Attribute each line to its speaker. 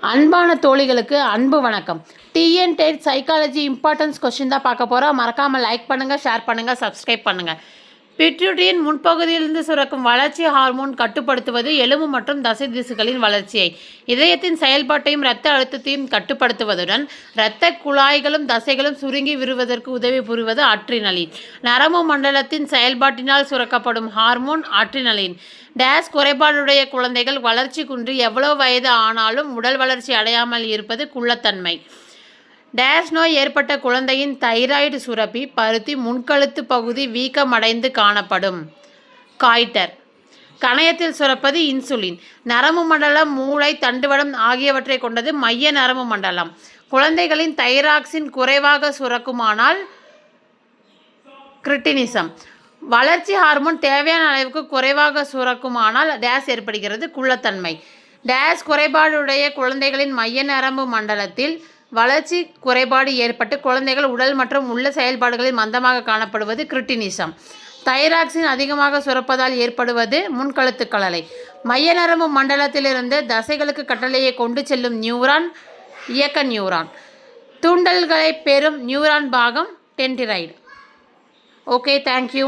Speaker 1: அன்பான தோழிகளுக்கு அன்பு வணக்கம். TN TET psychology importance question தான் பார்க்க போகிறோம் மறக்காமல் லைக் பண்ணுங்கள் ஷேர் பண்ணுங்கள் சப்ஸ்கிரைப் பண்ணுங்கள் பிட்ரூட்டியின் முன்பகுதியிலிருந்து சுரக்கும் வளர்ச்சி ஹார்மோன் கட்டுப்படுத்துவது எலும்பு மற்றும் தசை திசுகளின் வளர்ச்சியை இதயத்தின் செயல்பாட்டையும் இரத்த அழுத்தத்தையும் கட்டுப்படுத்துவதுடன் இரத்த குழாய்களும் தசைகளும் சுருங்கி விடுவதற்கு உதவி புரிவது ஆற்றினலின். நரம்பு மண்டலத்தின் செயல்பாட்டினால் சுரக்கப்படும் ஹார்மோன் ஆற்றினலின். டேஸ் குறைபாடுடைய குழந்தைகள் வளர்ச்சி குன்று எவ்வளவு வயது ஆனாலும் உடல் வளர்ச்சி அடையாமல் இருப்பது குள்ளத்தன்மை. டேஷ் நோய் ஏற்பட்ட குழந்தையின் தைராய்டு சுரப்பி பருத்தி முன்கழுத்து பகுதி வீக்கமடைந்து காணப்படும். காய்டர். கணையத்தில் சுரப்பது இன்சுலின். நரம்பு மண்டலம் மூளை தண்டுவடம் ஆகியவற்றை கொண்டது மைய நரம்பு மண்டலம். குழந்தைகளின் தைராக்சின் குறைவாக சுரக்குமானால் கிரிட்டினிசம். வளர்ச்சி ஹார்மோன் தேவையான அளவுக்கு குறைவாக சுரக்குமானால் டேஸ் ஏற்படுகிறது குள்ளத்தன்மை. டேஸ் குறைபாடுடைய குழந்தைகளின் மைய நரம்பு மண்டலத்தில் வளர்ச்சி குறைபாடு ஏற்பட்டு குழந்தைகள் உடல் மற்றும் உள்ள செயல்பாடுகளில் மந்தமாக காணப்படுவது கிரிட்டினிசம். தைராக்சின் அதிகமாக சுரப்பதால் ஏற்படுவது முன்கழுத்துக்களலை மைய நரம்பு மண்டலத்திலிருந்து தசைகளுக்கு கட்டளையை கொண்டு செல்லும் நியூரான் இயக்க நியூரான். தூண்டல்களை பெறும் நியூரான் பாகம் டென்டிரைடு. Okay thank you